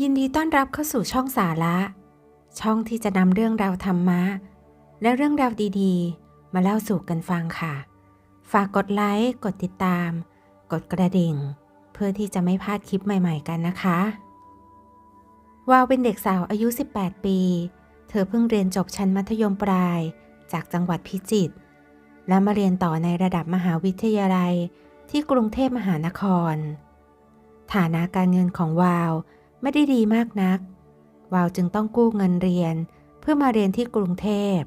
ยินดีต้อนรับเข้าสู่ช่องสาระ ช่องที่จะนำเรื่องราวธรรมะ และเรื่องราวดีๆ มาเล่าสู่กันฟังค่ะ ฝากกดไลค์ กดติดตาม กดกระดิ่ง เพื่อที่จะไม่พลาดคลิปใหม่ๆกันนะคะ วาวเป็นเด็กสาวอายุ 18 ปี เธอเพิ่งเรียนจบชั้นมัธยมปลาย จากจังหวัดพิจิตร และมาเรียนต่อในระดับมหาวิทยาลัยที่กรุงเทพมหานคร ฐานะการเงินของวาว ไม่ได้ดีมากนัก วาวจึงต้องกู้เงินเรียน เพื่อมาเรียนที่กรุงเทพ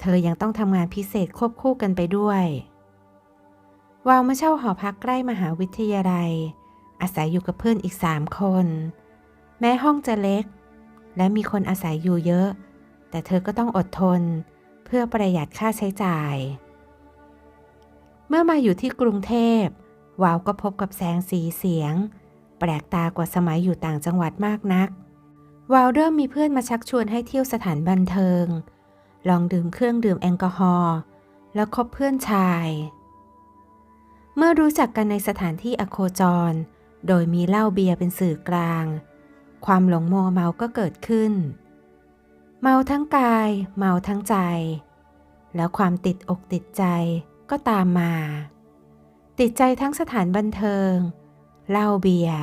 เธอยังต้องทำงานพิเศษควบคู่กันไปด้วย วาวมาเช่าหอพักใกล้มหาวิทยาลัย อาศัยอยู่กับเพื่อนอีกสามคน แม้ห้องจะเล็ก และมีคนอาศัยอยู่เยอะ แต่เธอก็ต้องอดทน เพื่อประหยัดค่าใช้จ่าย เมื่อมาอยู่ที่กรุงเทพวาวก็พบกับแสงสีเสียง แปลกตากว่าสมัยอยู่ต่างจังหวัดมากนัก วาวเริ่มมีเพื่อนมาชักชวนให้เที่ยวสถานบันเทิง ลองดื่มเครื่องดื่มแอลกอฮอล์แล้วคบเพื่อนชาย เมื่อรู้จักกันในสถานที่อโคจร โดยมีเหล้าเบียร์เป็นสื่อกลาง ความหลงโมเมาก็เกิดขึ้น เมาทั้งกาย เมาทั้งใจ แล้วความติดอกติดใจก็ตามมา ติดใจทั้งสถานบันเทิง เหล้าเบียร์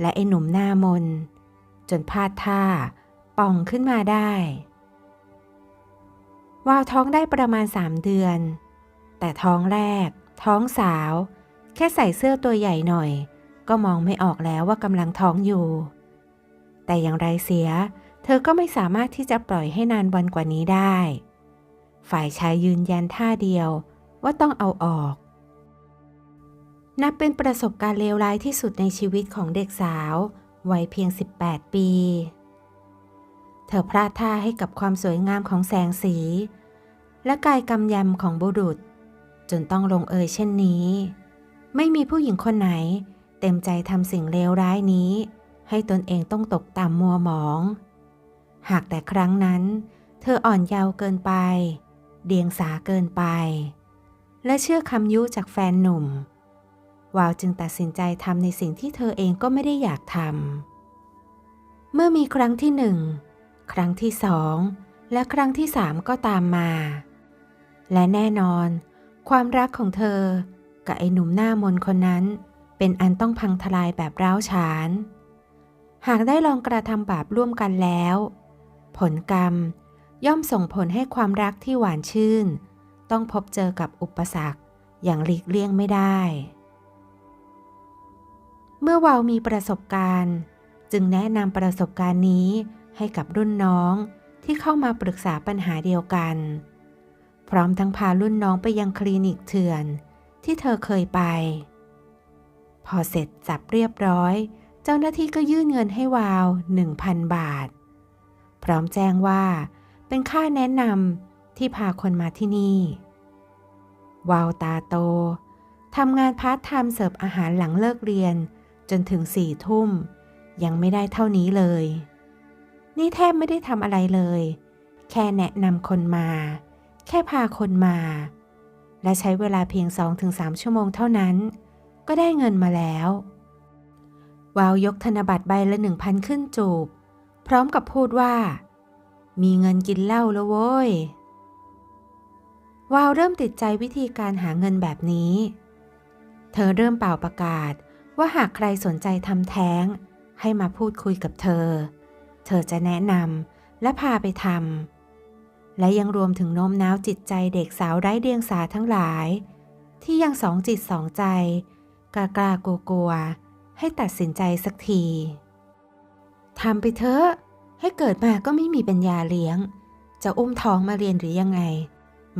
และไอ้หนุ่มหน้ามน จนพลาดท่าป่องขึ้นมาได้ วาวท้องได้ประมาณสามเดือน แต่ท้องแรก ท้องสาว แค่ใส่เสื้อตัวใหญ่หน่อย ก็มองไม่ออกแล้วว่ากำลังท้องอยู่ แต่อย่างไรเสีย เธอก็ไม่สามารถที่จะปล่อยให้นานวันกว่านี้ได้ ฝ่ายชายยืนยันท่าเดียวว่าต้องเอาออก นับเป็นประสบการณ์เลวร้ายที่สุดในชีวิตของเด็กสาววัยเพียง 18 ปี เธอพลาดท่าให้กับความสวยงามของแสงสี และกายกำยำของบุรุษ จนต้องลงเอยเช่นนี้ ไม่มีผู้หญิงคนไหน เต็มใจทำสิ่งเลวร้ายนี้ ให้ตนเองต้องตกต่ำมัวหมอง หากแต่ครั้งนั้น เธออ่อนเยาว์เกินไป เดียงสาเกินไป และเชื่อคำยุจากแฟนหนุ่ม วาวจึงตัดสินใจทำในสิ่งที่เธอเองก็ไม่ได้อยากทำ เมื่อมีครั้งที่หนึ่ง ครั้งที่สอง และครั้งที่สามก็ตามมา และแน่นอน ความรักของเธอ กับไอ้หนุ่มหน้ามนคนนั้น เป็นอันต้องพังทลายแบบร้าวฉาน หากได้ลองกระทำบาปร่วมกันแล้ว ผลกรรมย่อมส่งผลให้ความรักที่หวานชื่น ต้องพบเจอกับอุปสรรคอย่างหลีกเลี่ยงไม่ได้ เมื่อวาวมีประสบการณ์ จึงแนะนำประสบการณ์นี้ให้กับรุ่นน้องที่เข้ามาปรึกษาปัญหาเดียวกัน พร้อมทั้งพารุ่นน้องไปยังคลินิกเถื่อน ที่เธอเคยไป พอเสร็จจับเรียบร้อย เจ้าหน้าที่ก็ยื่นเงินให้วาว 1,000 บาท พร้อมแจ้งว่า เป็นค่าแนะนำที่พาคนมาที่นี่ วาวตาโตทำงานพาร์ทไทม์เสิร์ฟอาหารหลังเลิกเรียน จนถึงสี่ทุ่ม ยังไม่ได้เท่านี้เลย นี่แทบไม่ได้ทำอะไรเลย แค่แนะนำคนมา แค่พาคนมา และใช้เวลาเพียง 2-3 ชั่วโมงเท่านั้น ก็ได้เงินมาแล้ววาวยกธนบัตรใบละหนึ่งพันขึ้นจูบ พร้อมกับพูดว่า มีเงินกินเหล้าแล้วโว้ยวาวเริ่มติดใจวิธีการหาเงินแบบนี้ เธอเริ่มเป่าประกาศ ว่าหากใครสนใจทำแท้ง ให้มาพูดคุยกับเธอ เธอจะแนะนำและพาไปทำ และยังรวมถึงโน้มน้าวจิตใจเด็กสาวไร้เดียงสาทั้งหลาย ที่ยังสองจิตสองใจ กล้ากล้ากลัวกลัวให้ตัดสินใจสักทีทำไปเถอะ ให้เกิดมาก็ไม่มีปัญญาเลี้ยง จะอุ้มท้องมาเรียนหรือยังไง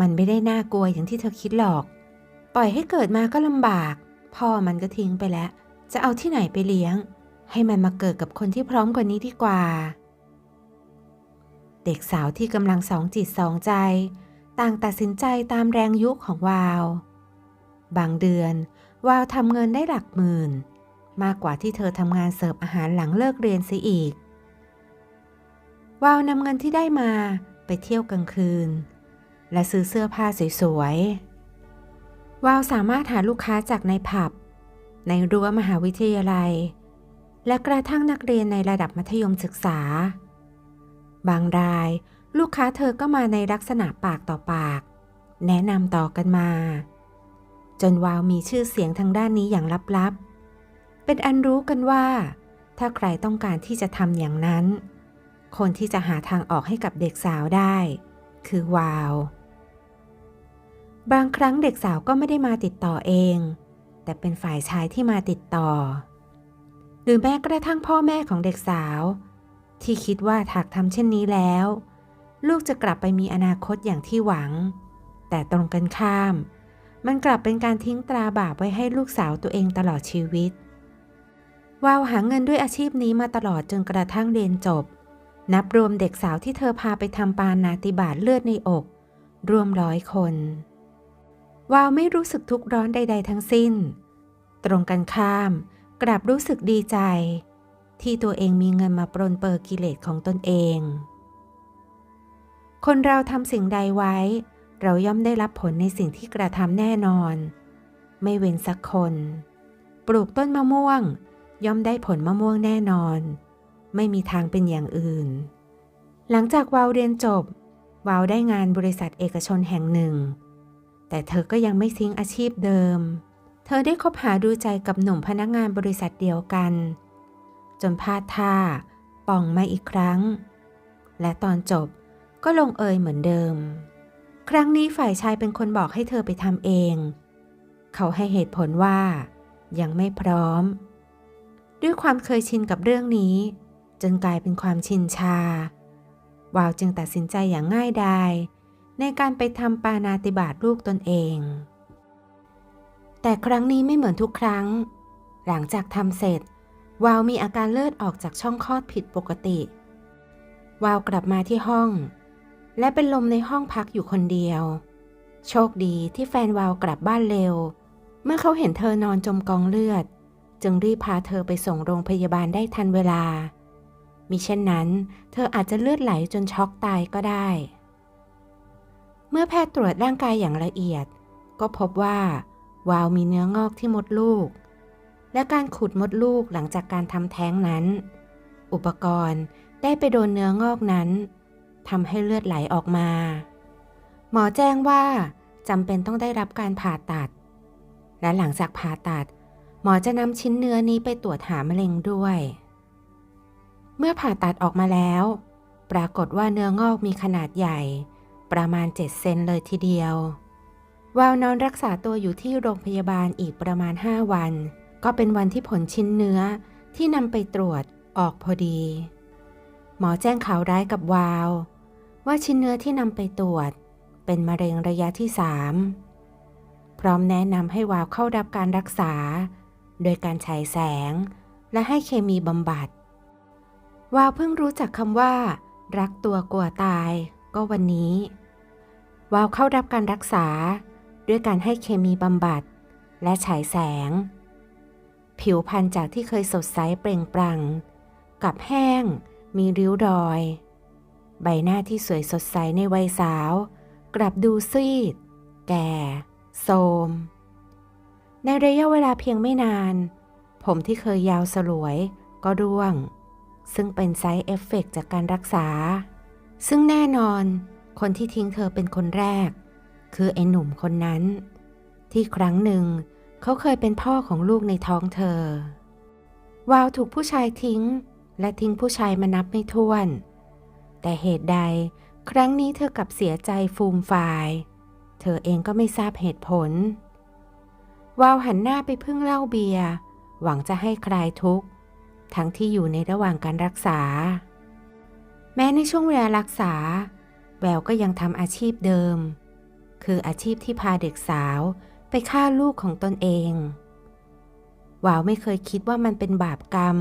มันไม่ได้น่ากลัวอย่างที่เธอคิดหรอก ปล่อยให้เกิดมาก็ลำบาก พ่อมันก็ทิ้งไปแล้ว จะเอาที่ไหนไปเลี้ยง ให้มันมาเกิดกับคนที่พร้อมกว่านี้ดีกว่า เด็กสาวที่กำลังสองจิตสองใจ ต่างตัดสินใจตามแรงยุคของวาว บางเดือนวาวทำเงินได้หลักหมื่น มากกว่าที่เธอทำงานเสิร์ฟอาหารหลังเลิกเรียนเสียอีก วาวนำเงินที่ได้มาไปเที่ยวกลางคืน และซื้อเสื้อผ้าสวยๆวาวสามารถหาลูกค้าจากในผับ ในรั้วมหาวิทยาลัย และกระทั่งนักเรียนในระดับมัธยมศึกษา บางรายลูกค้าเธอก็มาในลักษณะปากต่อปาก แนะนำต่อกันมา จนวาวมีชื่อเสียงทางด้านนี้อย่างลับๆ เป็นอันรู้กันว่า ถ้าใครต้องการที่จะทำอย่างนั้น คนที่จะหาทางออกให้กับเด็กสาวได้ คือวาว บางครั้งเด็กสาวก็ไม่ได้มาติดต่อเอง แต่เป็นฝ่ายชายที่มาติดต่อ หรือแม้กระทั่งพ่อแม่ของเด็กสาว ที่คิดว่าหากทำเช่นนี้แล้ว ลูกจะกลับไปมีอนาคตอย่างที่หวัง แต่ตรงกันข้าม มันกลับเป็นการทิ้งตราบาปไว้ให้ลูกสาวตัวเองตลอดชีวิตวาวหาเงินด้วยอาชีพนี้มาตลอดจนกระทั่งเรียนจบ นับรวมเด็กสาวที่เธอพาไปทำปานาติบาตเลือดในอก รวมร้อยคน วาวไม่รู้สึกทุกข์ร้อนใด ๆ ทั้งสิ้น ตรงกันข้าม กลับรู้สึกดีใจ ที่ตัวเองมีเงินมาปรนเปอร์กิเลสของตนเอง คนเราทำสิ่งใดไว้ เราย่อมได้รับผลในสิ่งที่กระทำแน่นอน ไม่เว้นสักคน ปลูกต้นมะม่วง ย่อมได้ผลมะม่วงแน่นอน ไม่มีทางเป็นอย่างอื่น หลังจากวาวเรียนจบวาวได้งานบริษัทเอกชนแห่งหนึ่ง แต่เธอก็ยังไม่ทิ้งอาชีพเดิม เธอได้คบหาดูใจกับหนุ่มพนักงานบริษัทเดียวกัน จนพลาดท่าป่องมาอีกครั้ง และตอนจบก็ลงเอยเหมือนเดิม ครั้งนี้ฝ่ายชายเป็นคนบอกให้เธอไปทำเอง เขาให้เหตุผลว่า ยังไม่พร้อม ด้วยความเคยชินกับเรื่องนี้ จนกลายเป็นความชินชาวาวจึงตัดสินใจอย่างง่ายดาย ในการไปทำปานาติบาตลูกตนเอง แต่ครั้งนี้ไม่เหมือนทุกครั้ง หลังจากทำเสร็จ วาวมีอาการเลือดออกจากช่องคลอดผิดปกติ วาวกลับมาที่ห้อง และเป็นลมในห้องพักอยู่คนเดียว โชคดีที่แฟนวาวกลับบ้านเร็ว เมื่อเขาเห็นเธอนอนจมกองเลือด จึงรีบพาเธอไปส่งโรงพยาบาลได้ทันเวลามิเช่นนั้น เธออาจจะเลือดไหลจนช็อกตายก็ได้ เมื่อแพทย์ตรวจร่างกายอย่างละเอียด ก็พบว่า วาวมีเนื้องอกที่มดลูก และการขุดมดลูกหลังจากการทำแท้งนั้น อุปกรณ์ได้ไปโดนเนื้องอกนั้นทำให้เลือดไหลออกมา หมอแจ้งว่าจำเป็นต้องได้รับการผ่าตัด และหลังจากผ่าตัด หมอจะนำชิ้นเนื้อนี้ไปตรวจหามะเร็งด้วย เมื่อผ่าตัดออกมาแล้ว ปรากฏว่าเนื้องอกมีขนาดใหญ่ ประมาณ 7 เซนเลยทีเดียว วาวนอนรักษาตัวอยู่ที่โรงพยาบาลอีกประมาณ 5 วัน ก็เป็นวันที่ผลชิ้นเนื้อที่นำไปตรวจออกพอดี หมอแจ้งข่าวร้ายกับวาว ว่าชิ้นเนื้อที่นำไปตรวจ เป็นมะเร็งระยะที่ 3 พร้อมแนะนำให้วาวเข้ารับการรักษา โดยการฉายแสง และให้เคมีบำบัด วาวเพิ่งรู้จักคำว่า รักตัวกลัวตายก็วันนี้ วาวเข้ารับการรักษา ด้วยการให้เคมีบำบัด และฉายแสง ผิวพรรณจากที่เคยสดใสเปล่งปลั่งกลับแห้ง มีริ้วรอย ใบหน้าที่สวยสดใสในวัยสาว กลับดูซีด แก่โทรมในระยะเวลาเพียงไม่นาน ผมที่เคยยาวสลวยก็ร่วง ซึ่งเป็นไซด์เอฟเฟกต์จากการรักษา ซึ่งแน่นอน คนที่ทิ้งเธอเป็นคนแรก คือไอ้หนุ่มคนนั้น ที่ครั้งหนึ่งเขาเคยเป็นพ่อของลูกในท้องเธอ วาวถูกผู้ชายทิ้ง และทิ้งผู้ชายมานับไม่ถ้วน แต่เหตุใดครั้งนี้เธอกลับเสียใจฟูมฟาย เธอเองก็ไม่ทราบเหตุผล วาวหันหน้าไปพึ่งเหล้าเบียร์หวังจะให้คลายทุกข์ ทั้งที่อยู่ในระหว่างการรักษา แม้ในช่วงเวลารักษา แววก็ยังทำอาชีพเดิม คืออาชีพที่พาเด็กสาวไปฆ่าลูกของตนเองวาวไม่เคยคิดว่ามันเป็นบาปกรรม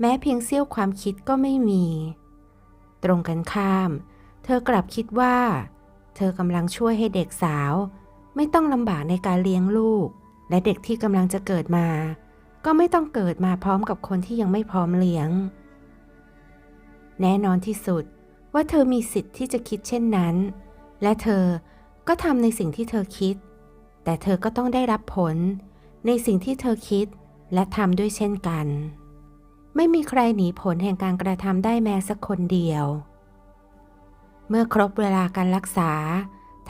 แม้เพียงเสี้ยวความคิดก็ไม่มี ตรงกันข้าม เธอกลับคิดว่า เธอกำลังช่วยให้เด็กสาว ไม่ต้องลำบากในการเลี้ยงลูก และเด็กที่กำลังจะเกิดมา ก็ไม่ต้องเกิดมาพร้อมกับคนที่ยังไม่พร้อมเลี้ยง แน่นอนที่สุด ว่าเธอมีสิทธิ์ที่จะคิดเช่นนั้น และเธอก็ทำในสิ่งที่เธอคิด แต่เธอก็ต้องได้รับผล ในสิ่งที่เธอคิดและทำด้วยเช่นกัน ไม่มีใครหนีผลแห่งการกระทำได้แม้สักคนเดียว เมื่อครบเวลาการรักษา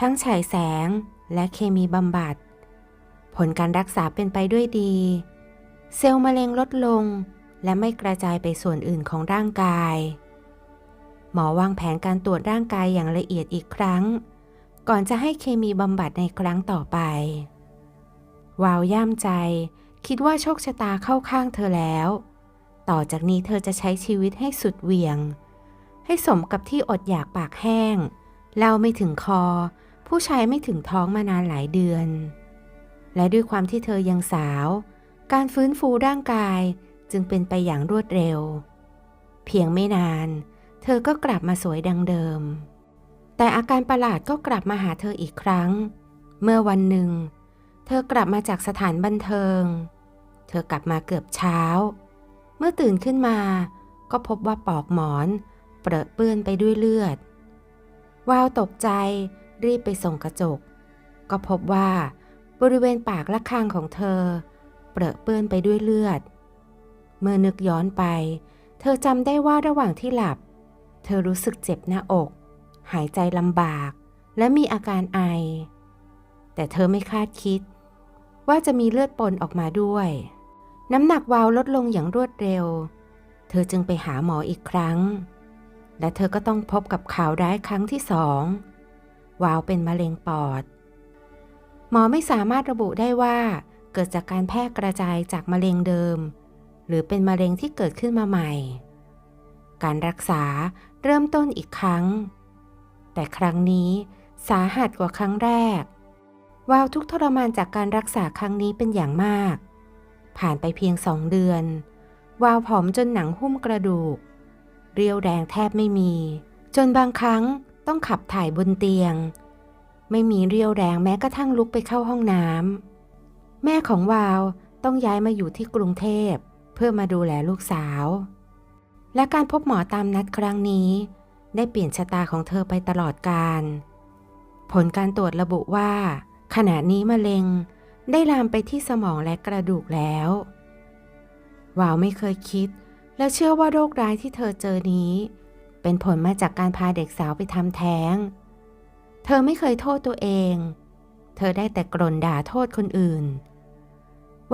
ทั้งฉายแสงและเคมีบำบัด ผลการรักษาเป็นไปด้วยดี เซลล์มะเร็งลดลงและไม่กระจายไปส่วนอื่นของร่างกาย หมอวางแผนการตรวจร่างกายอย่างละเอียดอีกครั้ง ก่อนจะให้เคมีบำบัดในครั้งต่อไป วาวย่ามใจ คิดว่าโชคชะตาเข้าข้างเธอแล้ว ต่อจากนี้เธอจะใช้ชีวิตให้สุดเหวี่ยง ให้สมกับที่อดอยากปากแห้งเล้าไม่ถึงคอ ผู้ชายไม่ถึงท้องมานานหลายเดือน และด้วยความที่เธอยังสาว การฟื้นฟูร่างกายจึงเป็นไปอย่างรวดเร็ว เพียงไม่นานเอก็กลับมาสวยดังเดิม แต่อาการประหลาดก็กลับมาหาเธออีกครั้ง เมื่อวันหนึ่ง เธอกลับมาจากสถานบันเทิง เธอกลับมาเกือบเช้า เมื่อตื่นขึ้นมา ก็พบว่าปอกหมอนเปรอะเปื้อนไปด้วยเลือด วาวตกใจรีบไปส่องกระจก ก็พบว่าบริเวณปากและคางของเธอ เปรอะเปื้อนไปด้วยเลือด เมื่อนึกย้อนไป เธอจำได้ว่าระหว่างที่หลับ เธอรู้สึกเจ็บหน้าอก หายใจลำบาก และมีอาการไอ แต่เธอไม่คาดคิด ว่าจะมีเลือดปนออกมาด้วย น้ำหนักวาวลดลงอย่างรวดเร็ว เธอจึงไปหาหมออีกครั้ง และเธอก็ต้องพบกับข่าวร้ายครั้งที่สองวาวเป็นมะเร็งปอด หมอไม่สามารถระบุได้ว่าเกิดจากการแพร่กระจายจากมะเร็งเดิม หรือเป็นมะเร็งที่เกิดขึ้นมาใหม่ การรักษา เริ่มต้นอีกครั้ง แต่ครั้งนี้สาหัสกว่าครั้งแรก วาวทุกทรมานจากการรักษาครั้งนี้เป็นอย่างมาก ผ่านไปเพียงสองเดือน วาวผอมจนหนังหุ้มกระดูก เรียวแรงแทบไม่มี จนบางครั้งต้องขับถ่ายบนเตียง ไม่มีเรียวแรงแม้กระทั่งลุกไปเข้าห้องน้ำแม่ของวาวต้องย้ายมาอยู่ที่กรุงเทพ เพื่อมาดูแลลูกสาว และการพบหมอตามนัดครั้งนี้ ได้เปลี่ยนชะตาของเธอไปตลอดกาลผลการตรวจระบุว่า ขณะนี้มะเร็งได้ลามไปที่สมองและกระดูกแล้ววาวไม่เคยคิด และเชื่อว่าโรคร้ายที่เธอเจอนี้ เป็นผลมาจากการพาเด็กสาวไปทำแท้ง เธอไม่เคยโทษตัวเอง เธอได้แต่กรนด่าโทษคนอื่น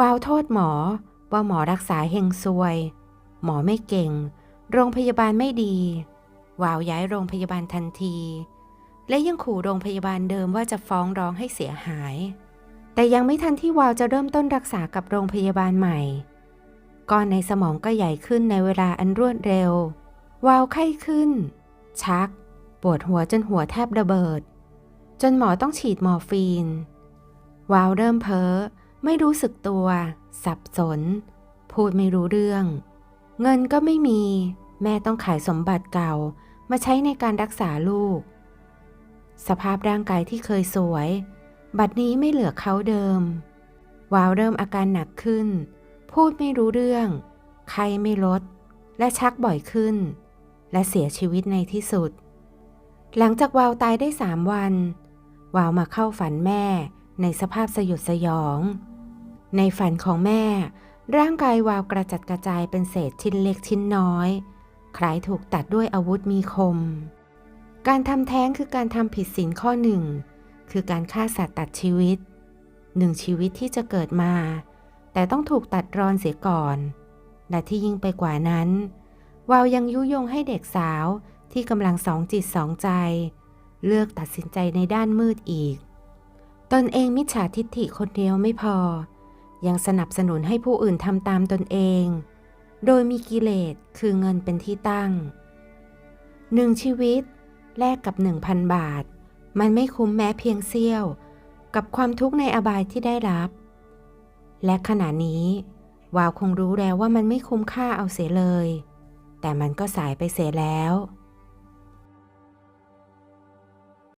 วาวโทษหมอว่าหมอรักษาเฮงซวย หมอไม่เก่ง โรงพยาบาลไม่ดี วาวย้ายโรงพยาบาลทันที และยังขู่โรงพยาบาลเดิมว่าจะฟ้องร้องให้เสียหาย แต่ยังไม่ทันที่วาวจะเริ่มต้นรักษากับโรงพยาบาลใหม่ ก้อนในสมองก็ใหญ่ขึ้นในเวลาอันรวดเร็ว วาวไข้ขึ้น ชัก ปวดหัวจนหัวแทบระเบิด จนหมอต้องฉีดมอร์ฟีน วาวเริ่มเพ้อ ไม่รู้สึกตัว สับสน พูดไม่รู้เรื่อง เงินก็ไม่มี แม่ต้องขายสมบัติเก่ามาใช้ในการรักษาลูก สภาพร่างกายที่เคยสวย บัดนี้ไม่เหลือเขาเดิม วาวเริ่มอาการหนักขึ้น พูดไม่รู้เรื่องไข้ไม่ลด และชักบ่อยขึ้น และเสียชีวิตในที่สุด หลังจากวาวตายได้สามวัน วาวมาเข้าฝันแม่ในสภาพสยดสยอง ในฝันของแม่ ร่างกายวาวกระจัดกระจายเป็นเศษชิ้นเล็กชิ้นน้อย ใคล้ายถูกตัดด้วยอาวุธมีคม การทำแท้งคือการทำผิดศีลข้อหนึ่ง คือการฆ่าสัตว์ตัดชีวิต หนึ่งชีวิตที่จะเกิดมา แต่ต้องถูกตัดรอนเสียก่อน และที่ยิ่งไปกว่านั้น วาวยังยุยงให้เด็กสาวที่กำลังสองจิตสองใจ เลือกตัดสินใจในด้านมืดอีก ตนเองมิจฉาทิฏฐิคนเดียวไม่พอ ยังสนับสนุนให้ผู้อื่นทำตามตนเอง โดยมีกิเลสคือเงินเป็นที่ตั้งหนึ่งชีวิตแลกกับหนึ่งพันบาท มันไม่คุ้มแม้เพียงเสี้ยว กับความทุกข์ในอบายที่ได้รับ และขณะนี้ วาวคงรู้แล้วว่ามันไม่คุ้มค่าเอาเสียเลย แต่มันก็สายไปเสียแล้ว